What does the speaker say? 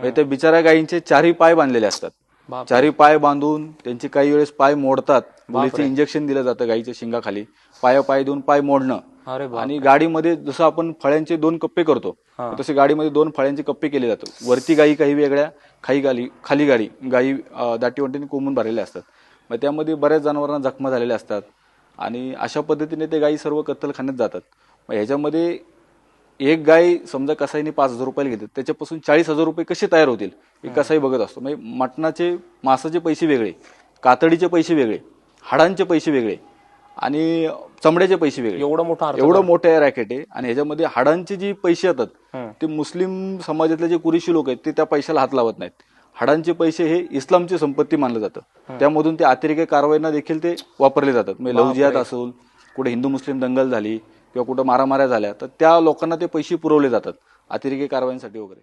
म्हणजे त्या बिचाऱ्या गायींचे चारही पाय बांधलेले असतात. चारही पाय बांधून त्यांचे काही वेळेस पाय मोडतात. मुलीचे इंजेक्शन दिलं जातं गायीच्या शिंगाखाली. पाया पाय देऊन पाय मोडणं. आणि गाडीमध्ये जसं आपण फळ्यांचे दोन कप्पे करतो. तसे गाडीमध्ये दोन फळ्यांचे कप्पे केले जातात. वरती गायी काही वेगळ्या खाली गाली खाली गाडी गायी दाटीवाटीने कोंबून भरलेल्या असतात. मग त्यामध्ये बऱ्याच जनावरांना जखमा झालेल्या असतात. आणि अशा पद्धतीने ते गायी सर्व कत्तलखान्यात जातात. मग ह्याच्यामध्ये एक गाय समजा कसाईने पाच हजार रुपयाला घेतात त्याच्यापासून चाळीस हजार रुपये कसे तयार होतील? हे कसाई बघत असतो. म्हणजे मटणाचे मांसाचे पैसे वेगळे कातडीचे पैसे वेगळे हाडांचे पैसे वेगळे आणि चमड्याचे पैसे वेगळे. एवढं मोठं एवढं मोठं रॅकेट आहे आणि ह्याच्यामध्ये हाडांचे जे पैसे येतात. ते मुस्लिम समाजातले जे कुरेशी लोक आहेत ते त्या पैशाला हात लावत नाहीत. हाडांचे पैसे हे इस्लामची संपत्ती मानलं जातं. त्यामधून ते अतिरेकी कारवाईंना देखील ते वापरले जातात. म्हणजे लवजियात असेल कुठे हिंदू मुस्लिम दंगल झाली किंवा कुठं मारामाऱ्या झाल्या तर त्या लोकांना ते पैसे पुरवले जातात अतिरेकी कारवाईंसाठी वगैरे.